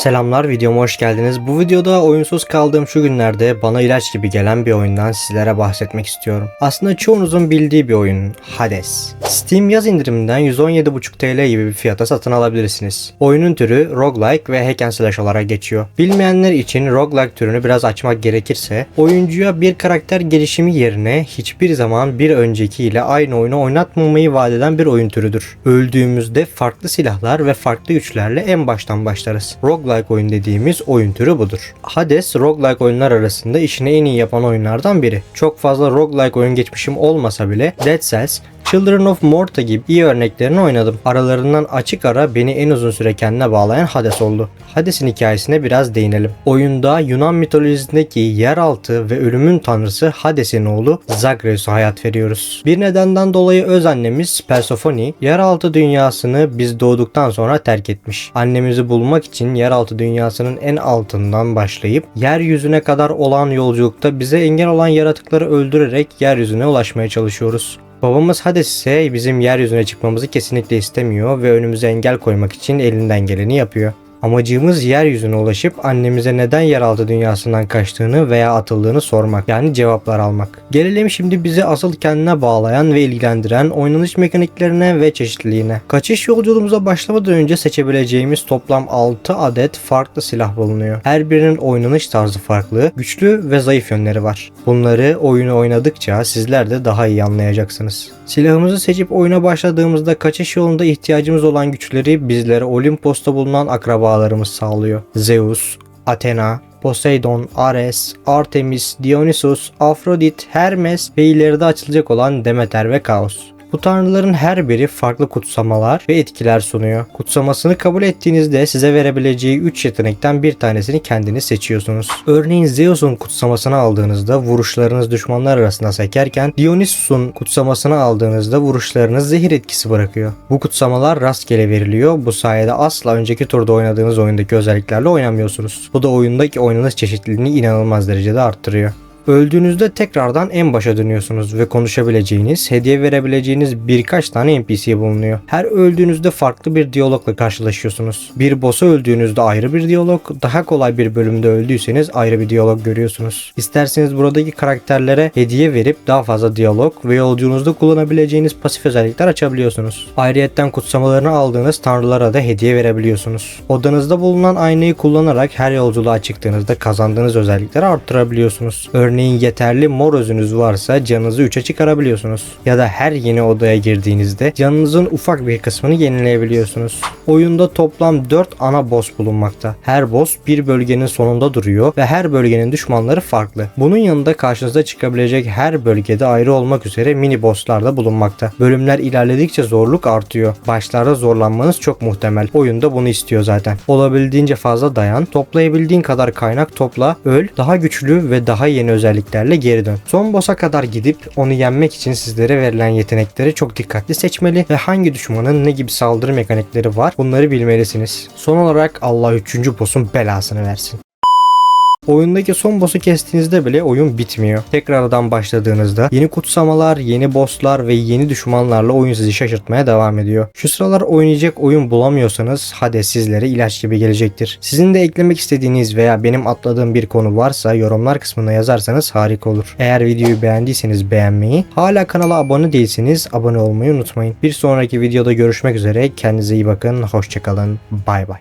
Selamlar videoma hoş geldiniz. Bu videoda oyunsuz kaldığım şu günlerde bana ilaç gibi gelen bir oyundan sizlere bahsetmek istiyorum. Aslında çoğunuzun bildiği bir oyun Hades. Steam yaz indiriminden 117,5 TL gibi bir fiyata satın alabilirsiniz. Oyunun türü roguelike ve hack and slash olarak geçiyor. Bilmeyenler için roguelike türünü biraz açmak gerekirse oyuncuya bir karakter gelişimi yerine hiçbir zaman bir öncekiyle aynı oyunu oynatmamayı vaat eden bir oyun türüdür. Öldüğümüzde farklı silahlar ve farklı güçlerle en baştan başlarız. Roguelike oyun dediğimiz oyun türü budur. Hades roguelike oyunlar arasında işini en iyi yapan oyunlardan biri. Çok fazla roguelike oyun geçmişim olmasa bile Dead Cells, Children of Morta gibi iyi örneklerini oynadım. Aralarından açık ara beni en uzun süre kendine bağlayan Hades oldu. Hades'in hikayesine biraz değinelim. Oyunda Yunan mitolojisindeki yeraltı ve ölümün tanrısı Hades'in oğlu Zagreus'a hayat veriyoruz. Bir nedenden dolayı öz annemiz Persephone yeraltı dünyasını biz doğduktan sonra terk etmiş. Annemizi bulmak için yeraltı dünyasının en altından başlayıp yeryüzüne kadar olan yolculukta bize engel olan yaratıkları öldürerek yeryüzüne ulaşmaya çalışıyoruz. Babamız Hades ise bizim yeryüzüne çıkmamızı kesinlikle istemiyor ve önümüze engel koymak için elinden geleni yapıyor. Amacımız yeryüzüne ulaşıp annemize neden yeraltı dünyasından kaçtığını veya atıldığını sormak yani cevaplar almak. Gelelim şimdi bizi asıl kendine bağlayan ve ilgilendiren oynanış mekaniklerine ve çeşitliliğine. Kaçış yolculuğumuza başlamadan önce seçebileceğimiz toplam 6 adet farklı silah bulunuyor. Her birinin oynanış tarzı farklı, güçlü ve zayıf yönleri var. Bunları oyunu oynadıkça sizler de daha iyi anlayacaksınız. Silahımızı seçip oyuna başladığımızda kaçış yolunda ihtiyacımız olan güçleri bizlere Olimpos'ta bulunan akrabalarımız sağlıyor. Zeus, Athena, Poseidon, Ares, Artemis, Dionysus, Afrodit, Hermes ve ileride açılacak olan Demeter ve Kaos. Bu tanrıların her biri farklı kutsamalar ve etkiler sunuyor. Kutsamasını kabul ettiğinizde size verebileceği 3 yetenekten bir tanesini kendiniz seçiyorsunuz. Örneğin Zeus'un kutsamasını aldığınızda vuruşlarınız düşmanlar arasında sekerken Dionysus'un kutsamasını aldığınızda vuruşlarınız zehir etkisi bırakıyor. Bu kutsamalar rastgele veriliyor. Bu sayede asla önceki turda oynadığınız oyundaki özelliklerle oynamıyorsunuz. Bu da oyundaki oynanış çeşitliliğini inanılmaz derecede arttırıyor. Öldüğünüzde tekrardan en başa dönüyorsunuz ve konuşabileceğiniz, hediye verebileceğiniz birkaç tane NPC bulunuyor. Her öldüğünüzde farklı bir diyalogla karşılaşıyorsunuz. Bir boss'a öldüğünüzde ayrı bir diyalog, daha kolay bir bölümde öldüyseniz ayrı bir diyalog görüyorsunuz. İsterseniz buradaki karakterlere hediye verip daha fazla diyalog ve yolculuğunuzda kullanabileceğiniz pasif özellikler açabiliyorsunuz. Ayrıyetten kutsamalarını aldığınız tanrılara da hediye verebiliyorsunuz. Odanızda bulunan aynayı kullanarak her yolculuğa çıktığınızda kazandığınız özellikleri arttırabiliyorsunuz. Örneğin yeterli mor özünüz varsa canınızı 3'e çıkarabiliyorsunuz. Ya da her yeni odaya girdiğinizde canınızın ufak bir kısmını yenileyebiliyorsunuz. Oyunda toplam 4 ana boss bulunmakta. Her boss bir bölgenin sonunda duruyor ve her bölgenin düşmanları farklı. Bunun yanında karşınıza çıkabilecek her bölgede ayrı olmak üzere mini bosslar da bulunmakta. Bölümler ilerledikçe zorluk artıyor. Başlarda zorlanmanız çok muhtemel. Oyunda bunu istiyor zaten. Olabildiğince fazla dayan, toplayabildiğin kadar kaynak topla, öl, daha güçlü ve daha yeni özelliklerle geri dön. Son boss'a kadar gidip onu yenmek için sizlere verilen yetenekleri çok dikkatli seçmeli ve hangi düşmanın ne gibi saldırı mekanikleri var bunları bilmelisiniz. Son olarak Allah 3. boss'un belasını versin. Oyundaki son boss'u kestiğinizde bile oyun bitmiyor. Tekrardan başladığınızda yeni kutsamalar, yeni bosslar ve yeni düşmanlarla oyun sizi şaşırtmaya devam ediyor. Şu sıralar oynayacak oyun bulamıyorsanız Hades sizlere ilaç gibi gelecektir. Sizin de eklemek istediğiniz veya benim atladığım bir konu varsa yorumlar kısmına yazarsanız harika olur. Eğer videoyu beğendiyseniz beğenmeyi, hala kanala abone değilseniz abone olmayı unutmayın. Bir sonraki videoda görüşmek üzere. Kendinize iyi bakın. Hoşçakalın. Bay bay.